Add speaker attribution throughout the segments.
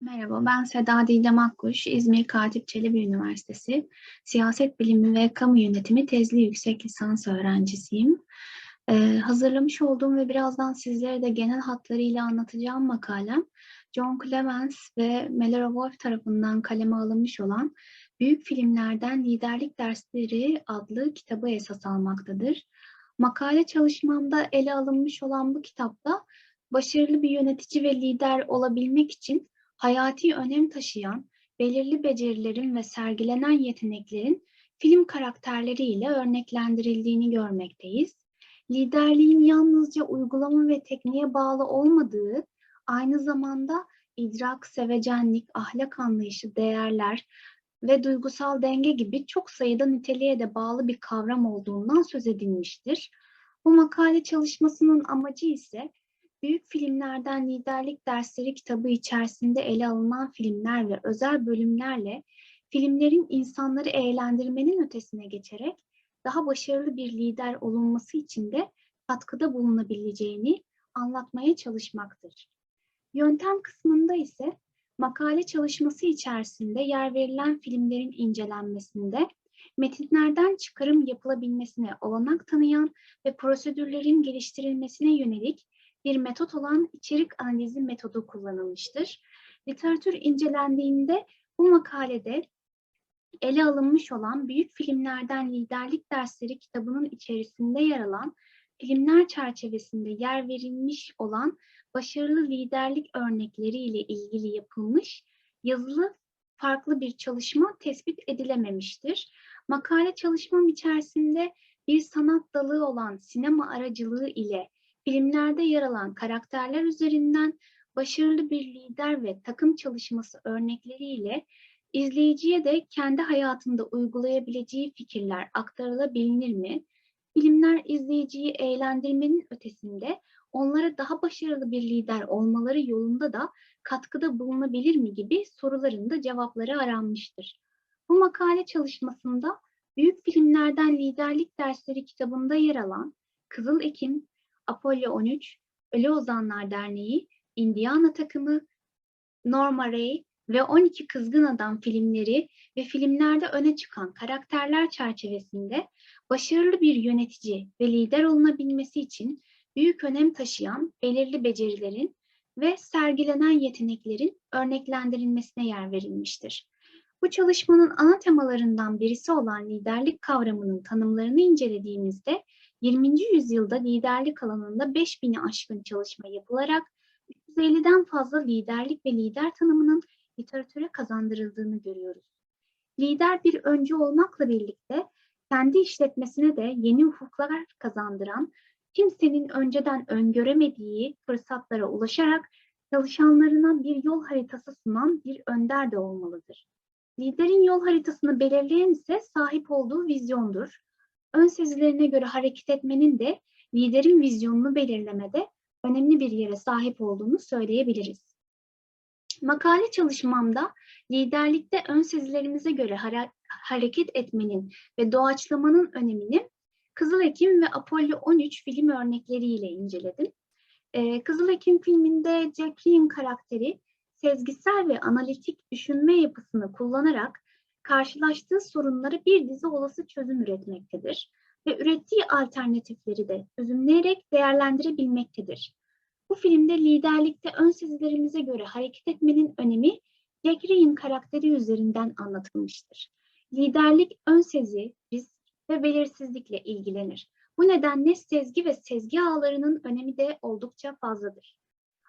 Speaker 1: Merhaba, ben Seda Didem Akkuş, İzmir Katip Çelebi Üniversitesi Siyaset Bilimi ve Kamu Yönetimi tezli yüksek lisans öğrencisiyim. Ee, hazırlamış olduğum ve birazdan sizlere de genel hatlarıyla anlatacağım makalem, John Clemens ve Melora Wolf tarafından kaleme alınmış olan Büyük Filmlerden Liderlik Dersleri adlı kitabı esas almaktadır. Makale çalışmamda ele alınmış olan bu kitapta başarılı bir yönetici ve lider olabilmek için hayati önem taşıyan belirli becerilerin ve sergilenen yeteneklerin film karakterleriyle örneklendirildiğini görmekteyiz. Liderliğin yalnızca uygulama ve tekniğe bağlı olmadığı, aynı zamanda idrak, sevecenlik, ahlak anlayışı, değerler ve duygusal denge gibi çok sayıda niteliğe de bağlı bir kavram olduğundan söz edilmiştir. Bu makale çalışmasının amacı ise Büyük Filmlerden Liderlik Dersleri kitabı içerisinde ele alınan filmler ve özel bölümlerle filmlerin insanları eğlendirmenin ötesine geçerek daha başarılı bir lider olunması için de katkıda bulunabileceğini anlatmaya çalışmaktır. Yöntem kısmında ise makale çalışması içerisinde yer verilen filmlerin incelenmesinde metinlerden çıkarım yapılabilmesine olanak tanıyan ve prosedürlerin geliştirilmesine yönelik bir metot olan içerik analizi metodu kullanılmıştır. Literatür incelendiğinde bu makalede ele alınmış olan Büyük Filmlerden Liderlik Dersleri kitabının içerisinde yer alan filmler çerçevesinde yer verilmiş olan başarılı liderlik örnekleri ile ilgili yapılmış yazılı farklı bir çalışma tespit edilememiştir. Makale çalışmam içerisinde bir sanat dalı olan sinema aracılığı ile filmlerde yer alan karakterler üzerinden başarılı bir lider ve takım çalışması örnekleriyle izleyiciye de kendi hayatında uygulayabileceği fikirler aktarılabilir mi? Filmler izleyiciyi eğlendirmenin ötesinde onlara daha başarılı bir lider olmaları yolunda da katkıda bulunabilir mi gibi soruların da cevapları aranmıştır. Bu makale çalışmasında Büyük Filmlerden Liderlik Dersleri kitabında yer alan Kızıl Ekim, Apollo 13, Ölü Ozanlar Derneği, Indiana takımı, Norma Ray ve 12 Kızgın Adam filmleri ve filmlerde öne çıkan karakterler çerçevesinde başarılı bir yönetici ve lider olunabilmesi için büyük önem taşıyan belirli becerilerin ve sergilenen yeteneklerin örneklendirilmesine yer verilmiştir. Bu çalışmanın ana temalarından birisi olan liderlik kavramının tanımlarını incelediğimizde 20. yüzyılda liderlik alanında 5000'i aşkın çalışma yapılarak 350'den fazla liderlik ve lider tanımının literatüre kazandırıldığını görüyoruz. Lider bir öncü olmakla birlikte kendi işletmesine de yeni ufuklar kazandıran, kimsenin önceden öngöremediği fırsatlara ulaşarak çalışanlarına bir yol haritası sunan bir önder de olmalıdır. Liderin yol haritasını belirleyen ise sahip olduğu vizyondur ön sezilerine göre hareket etmenin de liderin vizyonunu belirlemede önemli bir yere sahip olduğunu söyleyebiliriz. Makale çalışmamda liderlikte ön sezilerimize göre hare hareket etmenin ve doğaçlamanın önemini Kızıl Ekim ve Apollo 13 film örnekleriyle inceledim. Ee, Kızıl Ekim filminde Ryan karakteri sezgisel ve analitik düşünme yapısını kullanarak karşılaştığı sorunları bir dizi olası çözüm üretmektedir ve ürettiği alternatifleri de çözümleyerek değerlendirebilmektedir. Bu filmde liderlikte ön sezilerimize göre hareket etmenin önemi Jack Ryan karakteri üzerinden anlatılmıştır. Liderlik ön sezi, risk ve belirsizlikle ilgilenir. Bu nedenle sezgi ve sezgi ağlarının önemi de oldukça fazladır.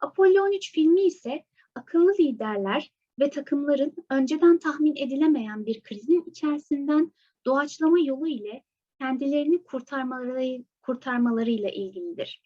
Speaker 1: Apollo 13 filmi ise akıllı liderler ve takımların önceden tahmin edilemeyen bir krizin içerisinden doğaçlama yolu ile kendilerini kurtarmaları, kurtarmalarıyla ilgilidir.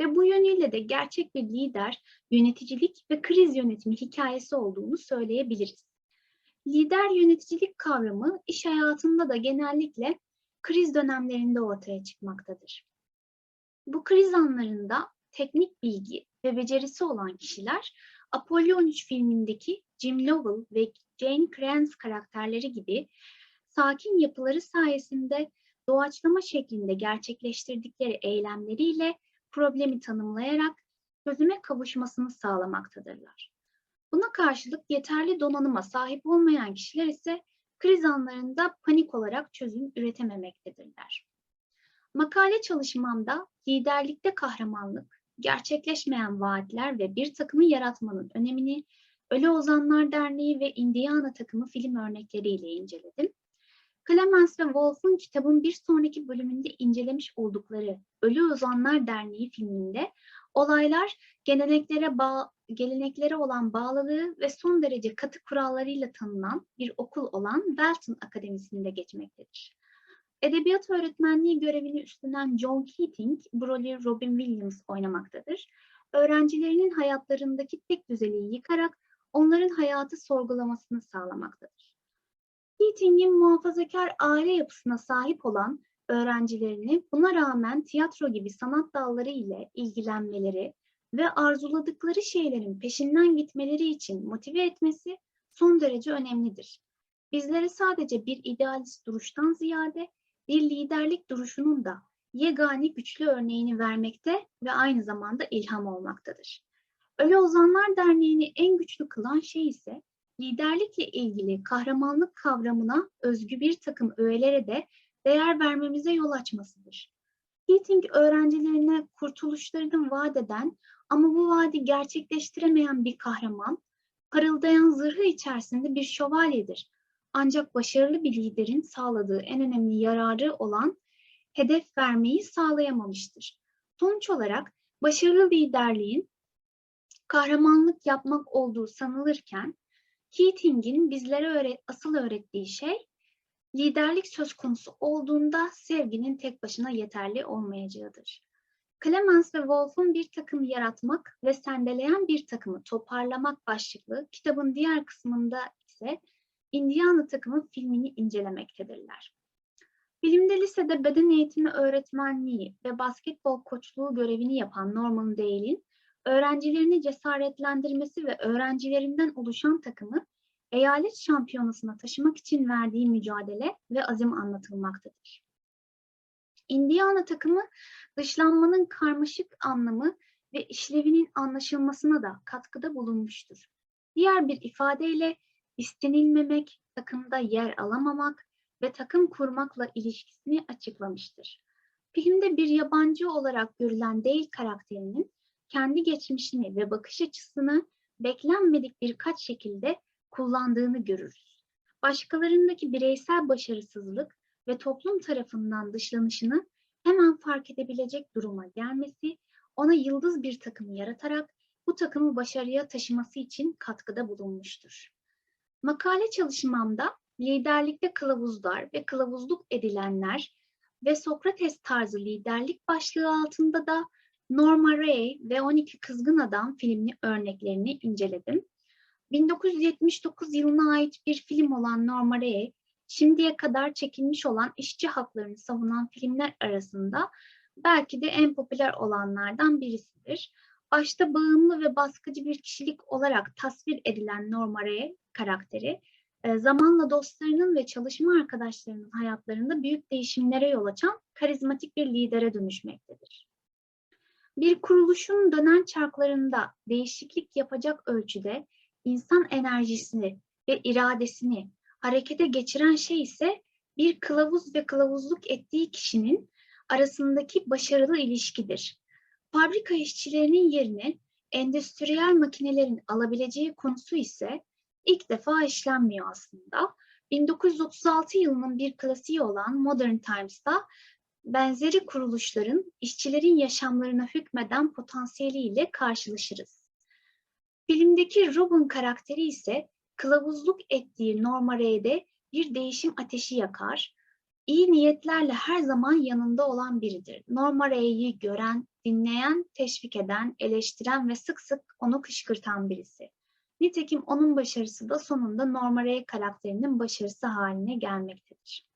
Speaker 1: Ve bu yönüyle de gerçek bir lider, yöneticilik ve kriz yönetimi hikayesi olduğunu söyleyebiliriz. Lider yöneticilik kavramı iş hayatında da genellikle kriz dönemlerinde ortaya çıkmaktadır. Bu kriz anlarında teknik bilgi ve becerisi olan kişiler Apollo 13 filmindeki Jim Lovell ve Jane Kranz karakterleri gibi sakin yapıları sayesinde doğaçlama şeklinde gerçekleştirdikleri eylemleriyle problemi tanımlayarak çözüme kavuşmasını sağlamaktadırlar. Buna karşılık yeterli donanıma sahip olmayan kişiler ise kriz anlarında panik olarak çözüm üretememektedirler. Makale çalışmamda liderlikte kahramanlık, gerçekleşmeyen vaatler ve bir takımı yaratmanın önemini Ölü Ozanlar Derneği ve Indiana takımı film örnekleriyle inceledim. Clemens ve Wolf'un kitabın bir sonraki bölümünde incelemiş oldukları Ölü Ozanlar Derneği filminde olaylar geleneklere, bağ, geleneklere olan bağlılığı ve son derece katı kurallarıyla tanınan bir okul olan Welton Akademisi'nde geçmektedir. Edebiyat öğretmenliği görevini üstlenen John Keating, rolü Robin Williams oynamaktadır. Öğrencilerinin hayatlarındaki tek düzeliği yıkarak onların hayatı sorgulamasını sağlamaktadır. Keating'in muhafazakar aile yapısına sahip olan öğrencilerini buna rağmen tiyatro gibi sanat dalları ile ilgilenmeleri ve arzuladıkları şeylerin peşinden gitmeleri için motive etmesi son derece önemlidir. Bizlere sadece bir idealist duruştan ziyade bir liderlik duruşunun da yegane güçlü örneğini vermekte ve aynı zamanda ilham olmaktadır. Ölü Ozanlar Derneği'ni en güçlü kılan şey ise liderlikle ilgili kahramanlık kavramına özgü bir takım öğelere de değer vermemize yol açmasıdır. Keating öğrencilerine kurtuluşlarını vaat eden ama bu vaadi gerçekleştiremeyen bir kahraman, parıldayan zırhı içerisinde bir şövalyedir. Ancak başarılı bir liderin sağladığı en önemli yararı olan hedef vermeyi sağlayamamıştır. Sonuç olarak başarılı liderliğin kahramanlık yapmak olduğu sanılırken Keating'in bizlere öğret asıl öğrettiği şey liderlik söz konusu olduğunda sevginin tek başına yeterli olmayacağıdır. Clemens ve Wolf'un bir takım yaratmak ve sendeleyen bir takımı toparlamak başlıklı kitabın diğer kısmında ise Indiana takımı filmini incelemektedirler. Filmde lisede beden eğitimi öğretmenliği ve basketbol koçluğu görevini yapan Norman Dale'in öğrencilerini cesaretlendirmesi ve öğrencilerinden oluşan takımı eyalet şampiyonasına taşımak için verdiği mücadele ve azim anlatılmaktadır. Indiana takımı dışlanmanın karmaşık anlamı ve işlevinin anlaşılmasına da katkıda bulunmuştur. Diğer bir ifadeyle istenilmemek, takımda yer alamamak ve takım kurmakla ilişkisini açıklamıştır. Filmde bir yabancı olarak görülen Dale karakterinin kendi geçmişini ve bakış açısını beklenmedik birkaç şekilde kullandığını görürüz. Başkalarındaki bireysel başarısızlık ve toplum tarafından dışlanışını hemen fark edebilecek duruma gelmesi, ona yıldız bir takım yaratarak bu takımı başarıya taşıması için katkıda bulunmuştur. Makale çalışmamda liderlikte kılavuzlar ve kılavuzluk edilenler ve Sokrates tarzı liderlik başlığı altında da Norma Ray ve 12 Kızgın Adam filmli örneklerini inceledim. 1979 yılına ait bir film olan Norma Ray, şimdiye kadar çekilmiş olan işçi haklarını savunan filmler arasında belki de en popüler olanlardan birisidir. Başta bağımlı ve baskıcı bir kişilik olarak tasvir edilen Norma Ray karakteri, e, zamanla dostlarının ve çalışma arkadaşlarının hayatlarında büyük değişimlere yol açan karizmatik bir lidere dönüşmektedir. Bir kuruluşun dönen çarklarında değişiklik yapacak ölçüde insan enerjisini ve iradesini harekete geçiren şey ise bir kılavuz ve kılavuzluk ettiği kişinin arasındaki başarılı ilişkidir. Fabrika işçilerinin yerini endüstriyel makinelerin alabileceği konusu ise ilk defa işlenmiyor aslında. 1936 yılının bir klasiği olan Modern Times'ta benzeri kuruluşların işçilerin yaşamlarına hükmeden potansiyeliyle karşılaşırız. Filmdeki Robin karakteri ise kılavuzluk ettiği Norma Ray'de bir değişim ateşi yakar. İyi niyetlerle her zaman yanında olan biridir. Norma Ray'i gören, dinleyen, teşvik eden, eleştiren ve sık sık onu kışkırtan birisi. Nitekim onun başarısı da sonunda Norma Ray karakterinin başarısı haline gelmektedir.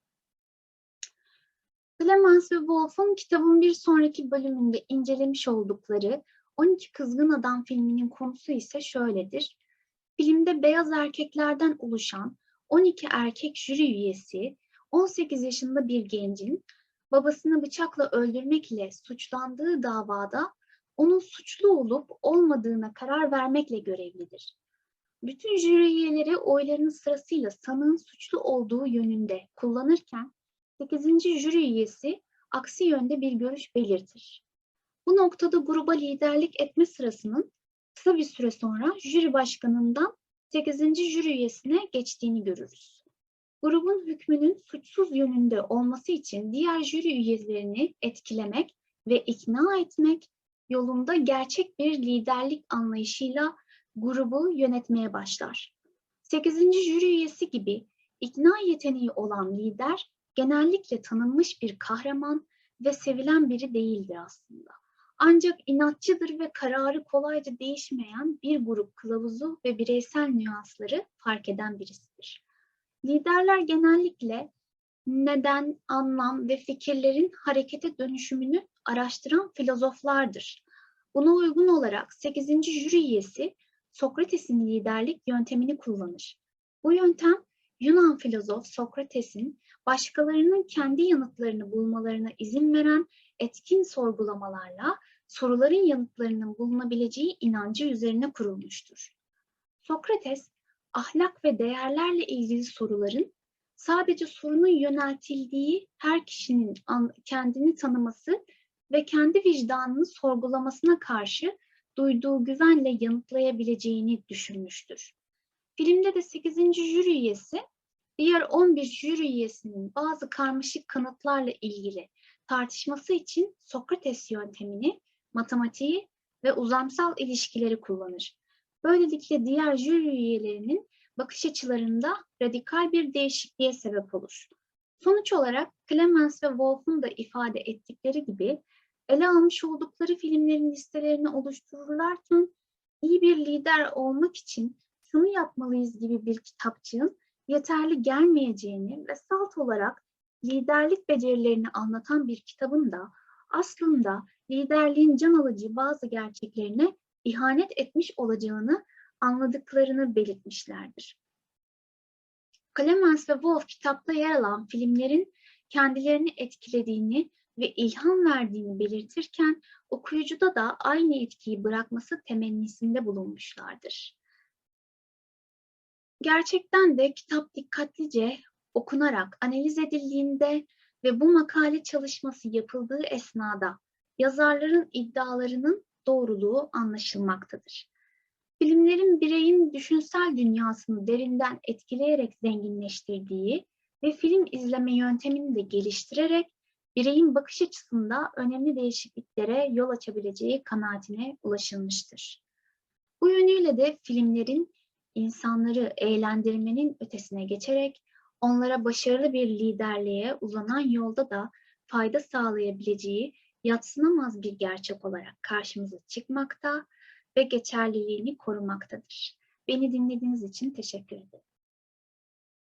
Speaker 1: Clemens ve Wolf'un kitabın bir sonraki bölümünde incelemiş oldukları 12 Kızgın Adam filminin konusu ise şöyledir. Filmde beyaz erkeklerden oluşan 12 erkek jüri üyesi 18 yaşında bir gencin babasını bıçakla öldürmek ile suçlandığı davada onun suçlu olup olmadığına karar vermekle görevlidir. bütün jüri üyeleri oylarını sırasıyla sanığın suçlu olduğu yönünde kullanırken 8. jüri üyesi aksi yönde bir görüş belirtir. Bu noktada gruba liderlik etme sırasının kısa bir süre sonra jüri başkanından 8. jüri üyesine geçtiğini görürüz. Grubun hükmünün suçsuz yönünde olması için diğer jüri üyelerini etkilemek ve ikna etmek yolunda gerçek bir liderlik anlayışıyla grubu yönetmeye başlar. 8. jüri üyesi gibi ikna yeteneği olan lider genellikle tanınmış bir kahraman ve sevilen biri değildir aslında. Ancak inatçıdır ve kararı kolayca değişmeyen bir grup kılavuzu ve bireysel nüansları fark eden birisidir. Liderler genellikle neden, anlam ve fikirlerin harekete dönüşümünü araştıran filozoflardır. Buna uygun olarak 8. jüri üyesi Sokrates'in liderlik yöntemini kullanır. Bu yöntem Yunan filozof Sokrates'in başkalarının kendi yanıtlarını bulmalarına izin veren etkin sorgulamalarla soruların yanıtlarının bulunabileceği inancı üzerine kurulmuştur. Sokrates, ahlak ve değerlerle ilgili soruların sadece sorunun yöneltildiği her kişinin kendini tanıması ve kendi vicdanını sorgulamasına karşı duyduğu güvenle yanıtlayabileceğini düşünmüştür. Filmde de 8. jüri üyesi diğer 11 jüri üyesinin bazı karmaşık kanıtlarla ilgili tartışması için Sokrates yöntemini, matematiği ve uzamsal ilişkileri kullanır. Böylelikle diğer jüri üyelerinin bakış açılarında radikal bir değişikliğe sebep olur. Sonuç olarak Clemens ve Wolf'un da ifade ettikleri gibi ele almış oldukları filmlerin listelerini oluştururlarken iyi bir lider olmak için şunu yapmalıyız gibi bir kitapçığın yeterli gelmeyeceğini ve salt olarak liderlik becerilerini anlatan bir kitabın da aslında liderliğin can alıcı bazı gerçeklerine ihanet etmiş olacağını anladıklarını belirtmişlerdir. Clemens ve Wolf kitapta yer alan filmlerin kendilerini etkilediğini ve ilham verdiğini belirtirken okuyucuda da aynı etkiyi bırakması temennisinde bulunmuşlardır. Gerçekten de kitap dikkatlice okunarak analiz edildiğinde ve bu makale çalışması yapıldığı esnada yazarların iddialarının doğruluğu anlaşılmaktadır. Filmlerin bireyin düşünsel dünyasını derinden etkileyerek zenginleştirdiği ve film izleme yöntemini de geliştirerek bireyin bakış açısında önemli değişikliklere yol açabileceği kanaatine ulaşılmıştır. Bu yönüyle de filmlerin insanları eğlendirmenin ötesine geçerek onlara başarılı bir liderliğe uzanan yolda da fayda sağlayabileceği yatsınamaz bir gerçek olarak karşımıza çıkmakta ve geçerliliğini korumaktadır. Beni dinlediğiniz için teşekkür ederim.